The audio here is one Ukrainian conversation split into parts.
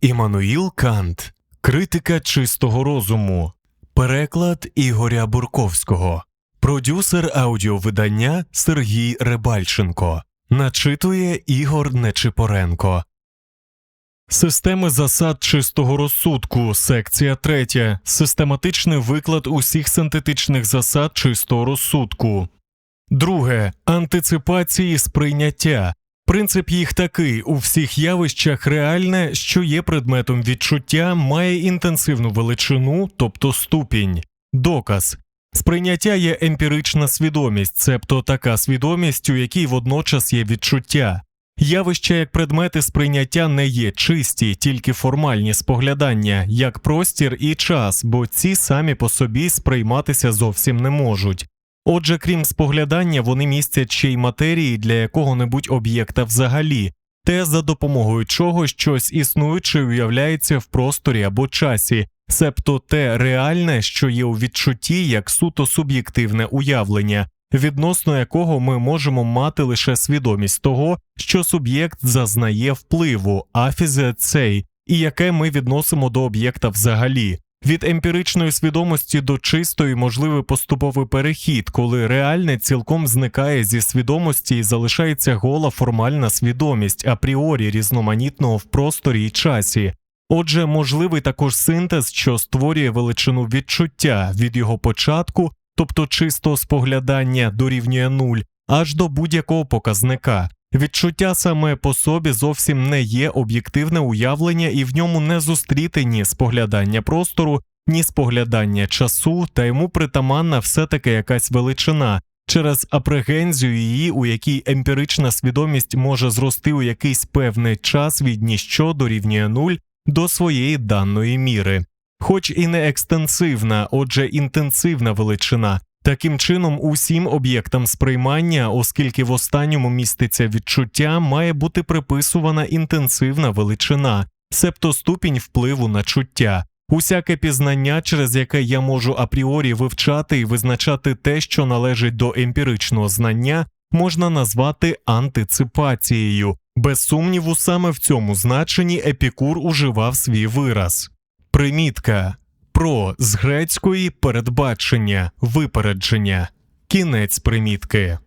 Іммануїл Кант Критика чистого розуму. Переклад Ігоря Бурковського. Продюсер аудіовидання Сергій Рибальченко. Начитує Ігор Нечипоренко. Системи засад чистого розсудку. Секція 3. Систематичний виклад усіх синтетичних засад чистого розсудку. Друге. Антиципації сприйняття. Принцип їх такий: у всіх явищах реальне, що є предметом відчуття, має інтенсивну величину, тобто ступінь. Доказ. Сприйняття є емпірична свідомість, цебто така свідомість, у якій водночас є відчуття. Явища як предмети сприйняття не є чисті, тільки формальні споглядання, як простір і час, бо ці самі по собі сприйматися зовсім не можуть. Отже, крім споглядання, вони містять ще й матерії для якого-небудь об'єкта взагалі, те, за допомогою чого щось існуюче уявляється в просторі або часі, себто те реальне, що є у відчутті як суто суб'єктивне уявлення, відносно якого ми можемо мати лише свідомість того, що суб'єкт зазнає впливу, афізе цей, і яке ми відносимо до об'єкта взагалі. Від емпіричної свідомості до чистої можливий поступовий перехід, коли реальне цілком зникає зі свідомості і залишається гола формальна свідомість апріорі різноманітного в просторі і часі. Отже, можливий також синтез, що створює величину відчуття від його початку, тобто чистого споглядання дорівнює нуль, аж до будь-якого показника. Відчуття саме по собі зовсім не є об'єктивне уявлення, і в ньому не зустріти ні споглядання простору, ні споглядання часу, та йому притаманна все таки якась величина через апрегензію її, у якій емпірична свідомість може зрости у якийсь певний час від ніщо дорівнює нуль до своєї даної міри, хоч і не екстенсивна, отже, інтенсивна величина. Таким чином, усім об'єктам сприймання, оскільки в останньому міститься відчуття, має бути приписувана інтенсивна величина, себто ступінь впливу на чуття. Усяке пізнання, через яке я можу апріорі вивчати і визначати те, що належить до емпіричного знання, можна назвати антиципацією. Без сумніву, саме в цьому значенні епікур уживав свій вираз. Примітка про з грецької передбачення, випередження, кінець примітки.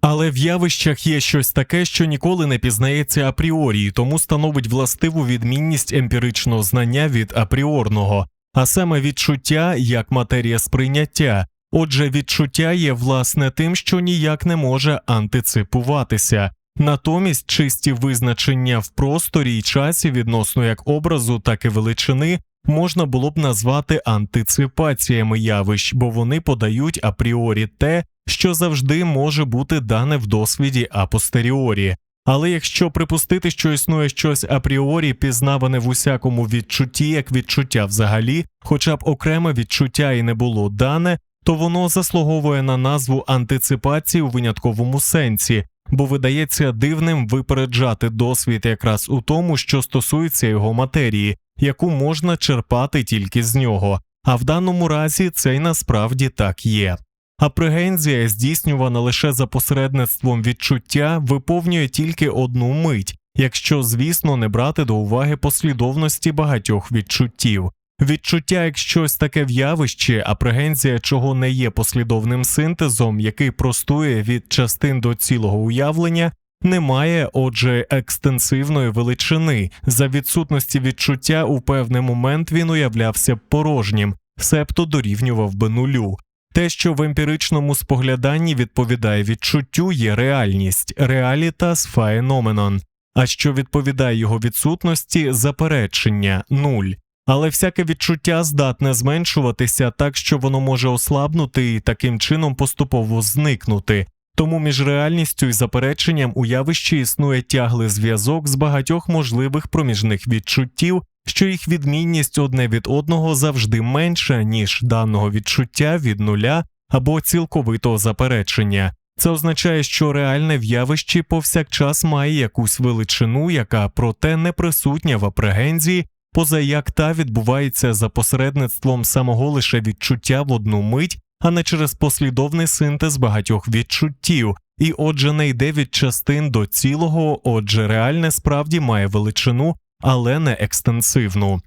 Але в явищах є щось таке, що ніколи не пізнається апріорі, тому становить властиву відмінність емпіричного знання від апріорного, а саме відчуття як матерія сприйняття. Отже, відчуття є власне тим, що ніяк не може антиципуватися. Натомість чисті визначення в просторі й часі відносно як образу, так і величини можна було б назвати антиципаціями явищ, бо вони подають апріорі те, що завжди може бути дане в досвіді апостеріорі. Але якщо припустити, що існує щось апріорі, пізнаване в усякому відчутті, як відчуття взагалі, хоча б окреме відчуття і не було дане, то воно заслуговує на назву антиципації у винятковому сенсі, бо видається дивним випереджати досвід якраз у тому, що стосується його матерії, яку можна черпати тільки з нього, а в даному разі це й насправді так є. Апрегензія, здійснювана лише за посередництвом відчуття, виповнює тільки одну мить, якщо, звісно, не брати до уваги послідовності багатьох відчуттів. Відчуття як щось таке в явищі, апрегензія чого не є послідовним синтезом, який простує від частин до цілого уявлення, немає, отже, екстенсивної величини. За відсутності відчуття у певний момент він уявлявся б порожнім, себто дорівнював би нулю. Те, що в емпіричному спогляданні відповідає відчуттю, є реальність, реалітас фаеноменон, а що відповідає його відсутності заперечення нуль. Але всяке відчуття здатне зменшуватися так, що воно може ослабнути і таким чином поступово зникнути. Тому між реальністю і запереченням у явищі існує тяглий зв'язок з багатьох можливих проміжних відчуттів, що їх відмінність одне від одного завжди менша, ніж даного відчуття від нуля або цілковитого заперечення. Це означає, що реальне в явищі повсякчас має якусь величину, яка проте не присутня в апрегензії, поза як та відбувається за посередництвом самого лише відчуття в одну мить а не через послідовний синтез багатьох відчуттів, і отже, не йде від частин до цілого, отже, реальне справді має величину, але не екстенсивну.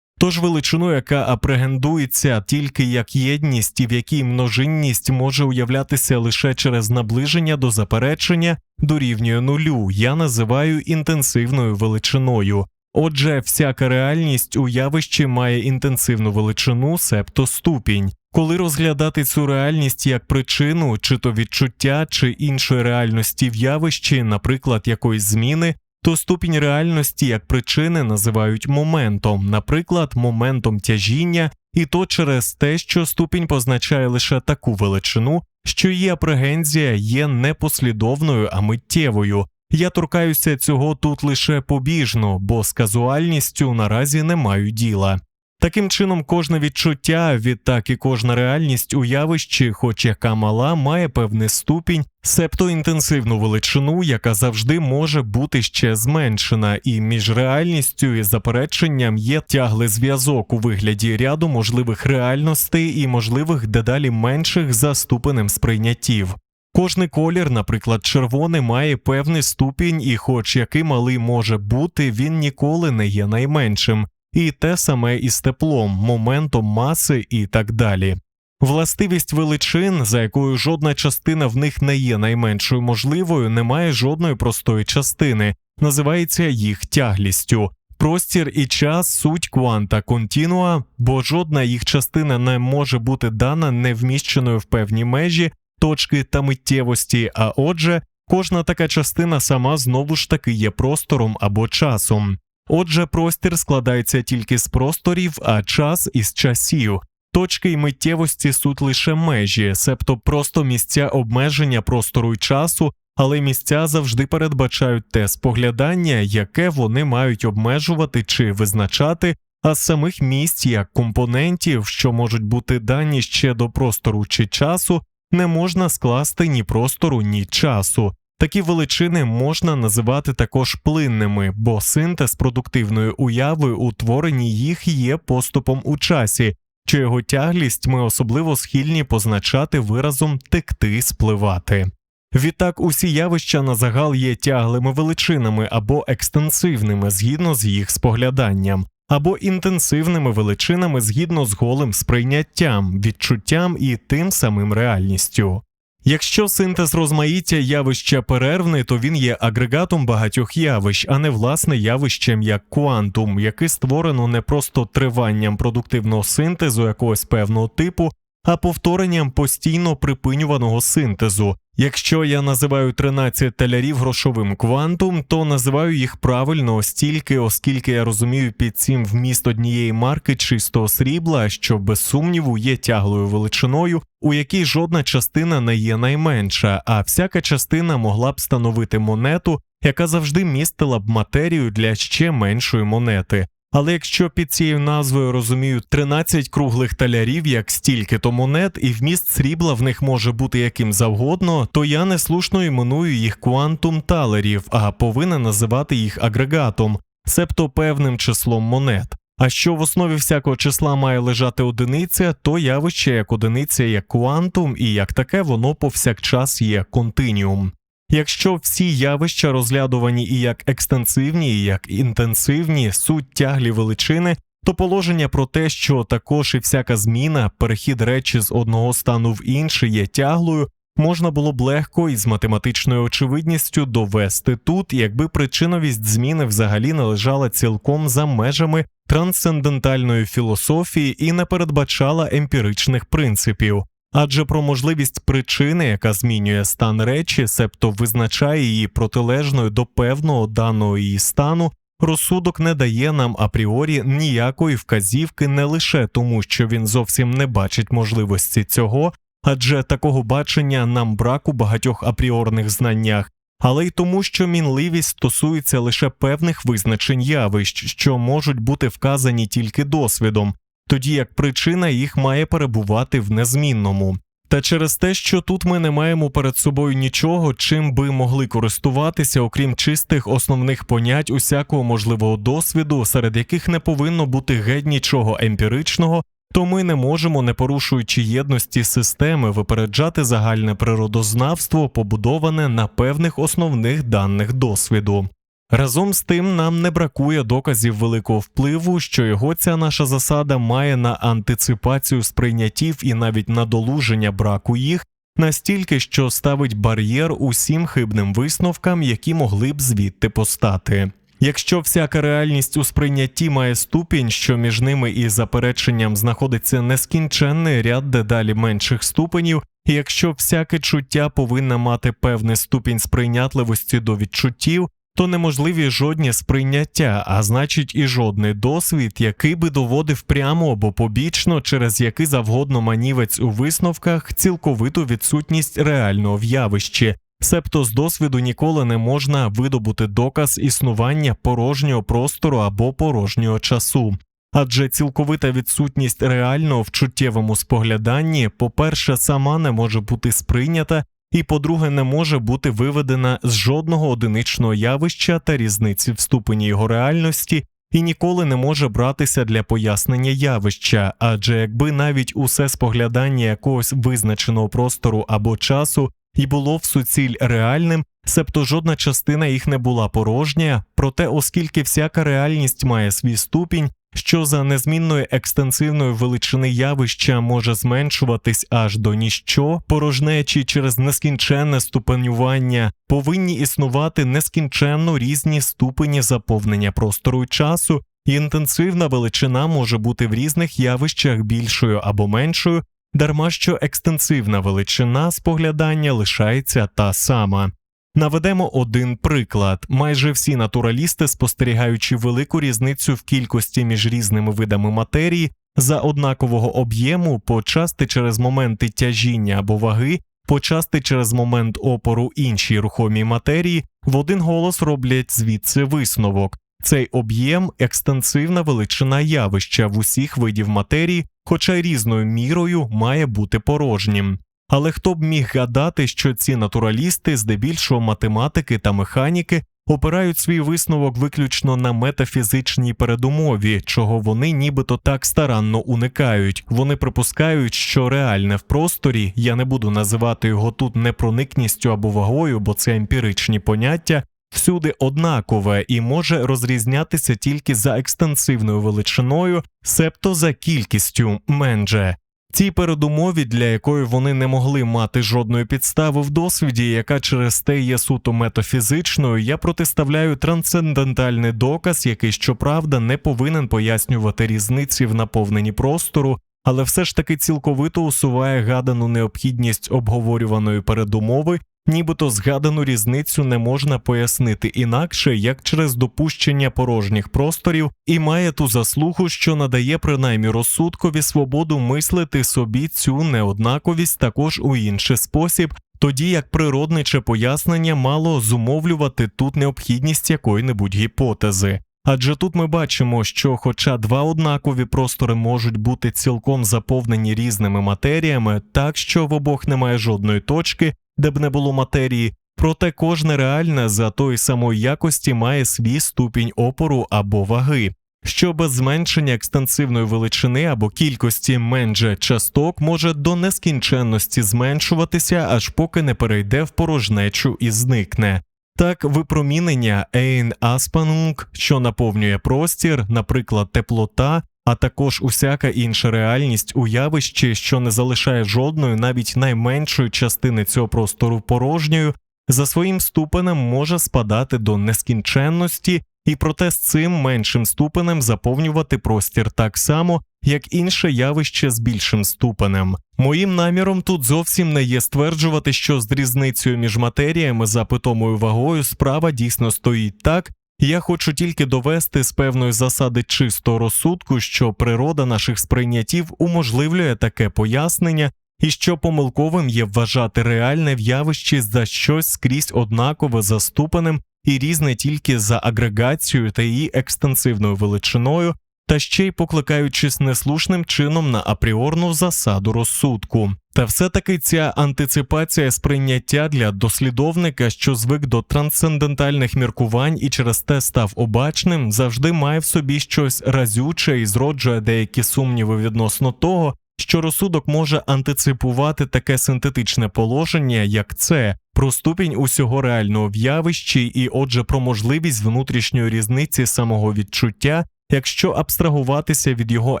Тож величину, яка апрегендується тільки як єдність і в якій множинність може уявлятися лише через наближення до заперечення дорівнює нулю, я називаю інтенсивною величиною. Отже, всяка реальність у явищі має інтенсивну величину, себто ступінь. Коли розглядати цю реальність як причину, чи то відчуття, чи іншої реальності в явищі, наприклад, якоїсь зміни, то ступінь реальності як причини називають моментом, наприклад, моментом тяжіння, і то через те, що ступінь позначає лише таку величину, що її апрегензія є не послідовною, а миттєвою. Я торкаюся цього тут лише побіжно, бо з казуальністю наразі не маю діла. Таким чином, кожне відчуття, відтак і кожна реальність у явищі, хоч яка мала, має певний ступінь, себто інтенсивну величину, яка завжди може бути ще зменшена, і між реальністю і запереченням є тяглий зв'язок у вигляді ряду можливих реальностей і можливих дедалі менших за ступенем сприйняттів. Кожний колір, наприклад, червоний, має певний ступінь, і, хоч який малий може бути, він ніколи не є найменшим, і те саме із теплом, моментом маси і так далі. Властивість величин, за якою жодна частина в них не є найменшою можливою, не має жодної простої частини, називається їх тяглістю. Простір і час суть кванта континуа, бо жодна їх частина не може бути дана невміщеною в певні межі, точки та миттєвості, а отже, кожна така частина сама знову ж таки є простором або часом. Отже, простір складається тільки з просторів, а час із часів. Точки й миттєвості суть лише межі, себто просто місця обмеження простору й часу, але місця завжди передбачають те споглядання, яке вони мають обмежувати чи визначати, а з самих місць як компонентів, що можуть бути дані ще до простору чи часу, не можна скласти ні простору, ні часу. Такі величини можна називати також плинними, бо синтез продуктивної уяви у творенні їх є поступом у часі, чи його тяглість ми особливо схильні позначати виразом текти, спливати. Відтак усі явища на загал є тяглими величинами або екстенсивними згідно з їх спогляданням, або інтенсивними величинами згідно з голим сприйняттям, відчуттям і тим самим реальністю. Якщо синтез розмаїття явища перервний, то він є агрегатом багатьох явищ, а не власне явищем як квантум, яке створено не просто триванням продуктивного синтезу якогось певного типу, а повторенням постійно припинюваного синтезу. Якщо я називаю 13 талярів грошовим квантум, то називаю їх правильно стільки, оскільки я розумію під цим вміст однієї марки чистого срібла, що без сумніву є тяглою величиною, у якій жодна частина не є найменша, а всяка частина могла б становити монету, яка завжди містила б матерію для ще меншої монети. Але якщо під цією назвою розуміють 13 круглих талярів як стільки-то монет, і вміст срібла в них може бути яким завгодно, то я неслушно іменую їх квантум талерів, а повинен називати їх агрегатом, себто певним числом монет. А що в основі всякого числа має лежати одиниця, то явище як одиниця є квантум, і як таке воно повсякчас є континіум. Якщо всі явища розглядувані і як екстенсивні, і як інтенсивні, суть тяглі величини, то положення про те, що також і всяка зміна, перехід речі з одного стану в інший є тяглою, можна було б легко і з математичною очевидністю довести тут, якби причиновість зміни взагалі не лежала цілком за межами трансцендентальної філософії і не передбачала емпіричних принципів. Адже про можливість причини, яка змінює стан речі, себто визначає її протилежною до певного даного її стану, розсудок не дає нам апріорі ніякої вказівки не лише тому, що він зовсім не бачить можливості цього, адже такого бачення нам брак у багатьох апріорних знаннях, але й тому, що мінливість стосується лише певних визначень явищ, що можуть бути вказані тільки досвідом тоді як причина їх має перебувати в незмінному. Та через те, що тут ми не маємо перед собою нічого, чим би могли користуватися, окрім чистих основних понять усякого можливого досвіду, серед яких не повинно бути геть нічого емпіричного, то ми не можемо, не порушуючи єдності системи, випереджати загальне природознавство, побудоване на певних основних даних досвіду. Разом з тим, нам не бракує доказів великого впливу, що його ця наша засада має на антиципацію сприйняттів і навіть на долуження браку їх, настільки, що ставить бар'єр усім хибним висновкам, які могли б звідти постати. Якщо всяка реальність у сприйнятті має ступінь, що між ними і запереченням знаходиться нескінченний ряд дедалі менших ступенів, і якщо всяке чуття повинна мати певний ступінь сприйнятливості до відчуттів, то неможливі жодні сприйняття, а значить і жодний досвід, який би доводив прямо або побічно через який завгодно манівець у висновках цілковиту відсутність реального в явищі. Себто з досвіду ніколи не можна видобути доказ існування порожнього простору або порожнього часу. Адже цілковита відсутність реального в чуттєвому спогляданні, по-перше, сама не може бути сприйнята, і по-друге, не може бути виведена з жодного одиничного явища та різниці в ступені його реальності, і ніколи не може братися для пояснення явища, адже якби навіть усе споглядання якогось визначеного простору або часу і було в суціль реальним, себто жодна частина їх не була порожня, проте, оскільки всяка реальність має свій ступінь, що за незмінної екстенсивної величини явища може зменшуватись аж до ніщо, порожнечі через нескінченне ступенювання, повинні існувати нескінченно різні ступені заповнення простору і часу, і інтенсивна величина може бути в різних явищах більшою або меншою, дарма що екстенсивна величина споглядання лишається та сама. Наведемо один приклад: майже всі натуралісти, спостерігаючи велику різницю в кількості між різними видами матерії за однакового об'єму, почасти через моменти тяжіння або ваги, почасти через момент опору іншій рухомій матерії, в один голос роблять звідси висновок. Цей об'єм екстенсивна величина явища в усіх видів матерії, хоча різною мірою має бути порожнім. Але хто б міг гадати, що ці натуралісти, здебільшого математики та механіки, опирають свій висновок виключно на метафізичній передумові, чого вони нібито так старанно уникають. Вони припускають, що реальне в просторі, я не буду називати його тут непроникністю або вагою, бо це емпіричні поняття, всюди однакове і може розрізнятися тільки за екстенсивною величиною, себто за кількістю менже. Цій передумові, для якої вони не могли мати жодної підстави в досвіді, яка через те є суто метафізичною, я протиставляю трансцендентальний доказ, який, щоправда, не повинен пояснювати різниці в наповненні простору, але все ж таки цілковито усуває гадану необхідність обговорюваної передумови, нібито згадану різницю не можна пояснити інакше, як через допущення порожніх просторів, і має ту заслугу, що надає принаймні розсудкові свободу мислити собі цю неоднаковість також у інший спосіб. Тоді як природниче пояснення мало зумовлювати тут необхідність якої-небудь гіпотези. Адже тут ми бачимо, що, хоча два однакові простори можуть бути цілком заповнені різними матеріями, так що в обох немає жодної точки, де б не було матерії, проте кожне реальне за тої самої якості має свій ступінь опору або ваги. Що без зменшення екстенсивної величини або кількості менше часток може до нескінченності зменшуватися, аж поки не перейде в порожнечу і зникне. Так, випромінення Ейн Аспанунг, що наповнює простір, наприклад, теплота, а також усяка інша реальність у явищі, що не залишає жодної, навіть найменшої частини цього простору порожньою, за своїм ступенем може спадати до нескінченності, і проте з цим меншим ступенем заповнювати простір так само, як інше явище з більшим ступенем. Моїм наміром тут зовсім не є стверджувати, що з різницею між матеріями за питомою вагою справа дійсно стоїть так. Я хочу тільки довести з певної засади чистого розсудку, що природа наших сприйняттів уможливлює таке пояснення, і що помилковим є вважати реальне в явищі за щось скрізь однакове заступаним і різне тільки за агрегацією та її екстенсивною величиною, та ще й покликаючись неслушним чином на апріорну засаду розсудку. Та все-таки ця антиципація сприйняття для дослідовника, що звик до трансцендентальних міркувань і через те став обачним, завжди має в собі щось разюче і зроджує деякі сумніви відносно того, що розсудок може антиципувати таке синтетичне положення, як це, про ступінь усього реального в явищі, і, отже, про можливість внутрішньої різниці самого відчуття, якщо абстрагуватися від його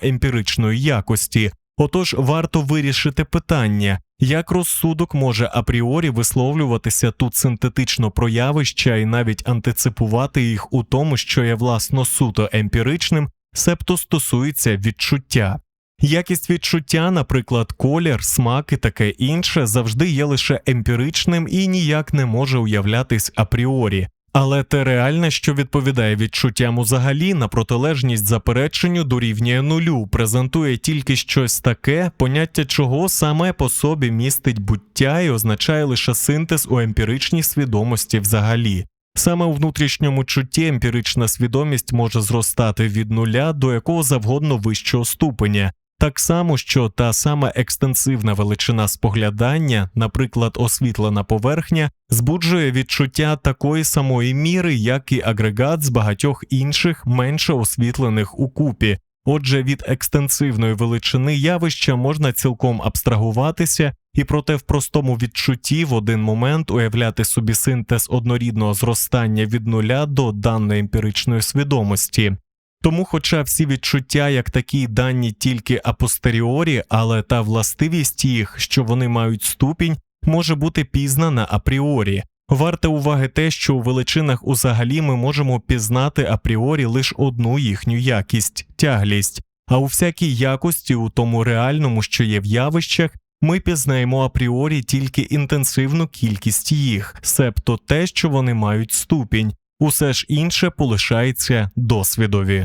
емпіричної якості. Отож, варто вирішити питання, як розсудок може апріорі висловлюватися тут синтетично про явища і навіть антиципувати їх у тому, що є власно суто емпіричним, себто стосується відчуття. Якість відчуття, наприклад, колір, смак і таке інше, завжди є лише емпіричним і ніяк не може уявлятись апріорі. Але те реальне, що відповідає відчуттям узагалі на протилежність запереченню дорівнює нулю, презентує тільки щось таке, поняття чого саме по собі містить буття і означає лише синтез у емпіричній свідомості взагалі. Саме у внутрішньому чутті емпірична свідомість може зростати від нуля до якого завгодно вищого ступеня, так само, що та сама екстенсивна величина споглядання, наприклад, освітлена поверхня, збуджує відчуття такої самої міри, як і агрегат з багатьох інших менше освітлених у купі. Отже, від екстенсивної величини явища можна цілком абстрагуватися, і проте в простому відчутті в один момент уявляти собі синтез однорідного зростання від нуля до даної емпіричної свідомості. Тому, хоча всі відчуття як такі дані тільки апостеріорі, але та властивість їх, що вони мають ступінь, може бути пізнана апріорі. Варте уваги те, що у величинах узагалі ми можемо пізнати апріорі лише одну їхню якість тяглість, а у всякій якості, у тому реальному, що є в явищах, ми пізнаємо апріорі тільки інтенсивну кількість їх, себто те, що вони мають ступінь, усе ж інше полишається досвідові.